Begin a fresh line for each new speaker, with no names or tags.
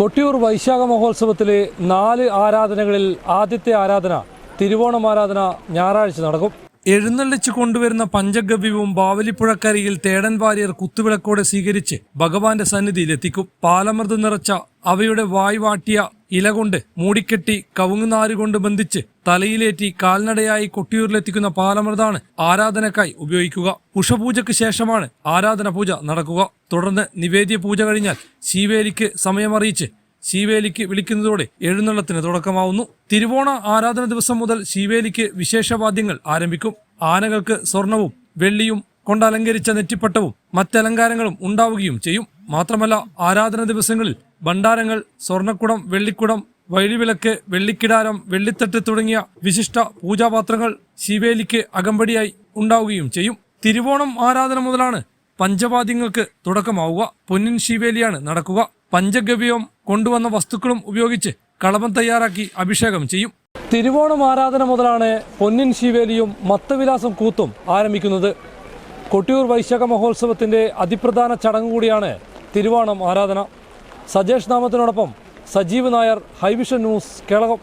കൊട്ടിയൂർ വൈശാഖ മഹോത്സവത്തിലെ നാല് ആരാധനകളിൽ ആദ്യത്തെ ആരാധന തിരുവോണം ആരാധന ഞായറാഴ്ച നടക്കും. എഴുന്നള്ളിച്ചു കൊണ്ടുവരുന്ന പഞ്ചഗവ്യവും ബാവലിപ്പുഴക്കരയിൽ തേടൻ വാര്യർ കുത്തുവിളക്കോടെ സ്വീകരിച്ച് ഭഗവാന്റെ സന്നിധിയിലെത്തിക്കും. പാലമൃത് നിറച്ച അവയുടെ വായ് വാട്ടിയ ഇല കൊണ്ട് മൂടിക്കെട്ടി കവുങ്ങുനാരുകൊണ്ട് ബന്ധിച്ച് തലയിലേറ്റി കാൽനടയായി കൊട്ടിയൂരിലെത്തിക്കുന്ന പാലമൃതാണ് ആരാധനക്കായി ഉപയോഗിക്കുക. ഉഷപൂജയ്ക്ക് ശേഷമാണ് ആരാധന പൂജ നടക്കുക. തുടർന്ന് നിവേദ്യ പൂജ കഴിഞ്ഞാൽ ശീവേലിക്ക് സമയമറിയിച്ച് ശീവേലിക്ക് വിളിക്കുന്നതോടെ എഴുന്നള്ളത്തിന് തുടക്കമാവുന്നു. തിരുവോണ ആരാധന ദിവസം മുതൽ ശീവേലിക്ക് വിശേഷവാദ്യങ്ങൾ ആരംഭിക്കും. ആനകൾക്ക് സ്വർണവും വെള്ളിയും കൊണ്ടലങ്കരിച്ച നെറ്റിപ്പട്ടവും മറ്റലങ്കാരങ്ങളും ഉണ്ടാവുകയും ചെയ്യും. മാത്രമല്ല ആരാധന ദിവസങ്ങളിൽ ഭണ്ഡാരങ്ങൾ സ്വർണക്കുടം വെള്ളിക്കുടം വഴിവിളക്ക് വെള്ളിക്കിടാരം വെള്ളിത്തട്ട് തുടങ്ങിയ വിശിഷ്ട പൂജാപാത്രങ്ങൾ ശിവേലിക്ക് അകമ്പടിയായി ഉണ്ടാവുകയും ചെയ്യും. തിരുവോണം ആരാധന മുതലാണ് പഞ്ചവാദ്യങ്ങൾക്ക് തുടക്കമാവുക. പൊന്നിൻ ശിവേലിയാണ് നടക്കുക. പഞ്ചഗവ്യവും കൊണ്ടുവന്ന വസ്തുക്കളും ഉപയോഗിച്ച് കളഭം തയ്യാറാക്കി അഭിഷേകം ചെയ്യും. തിരുവോണം ആരാധന മുതലാണ് പൊന്നിൻ ശിവേലിയും മത്തവിലാസം കൂത്തും ആരംഭിക്കുന്നത്. കൊട്ടിയൂർ വൈശാഖ മഹോത്സവത്തിന്റെ അതിപ്രധാന ചടങ്ങ് കൂടിയാണ് തിരുവോണം ആരാധന. സജേഷ് നാമത്തിനോടൊപ്പം സജീവ് നായർ ഹൈവിഷൻ ന്യൂസ് കേളകം.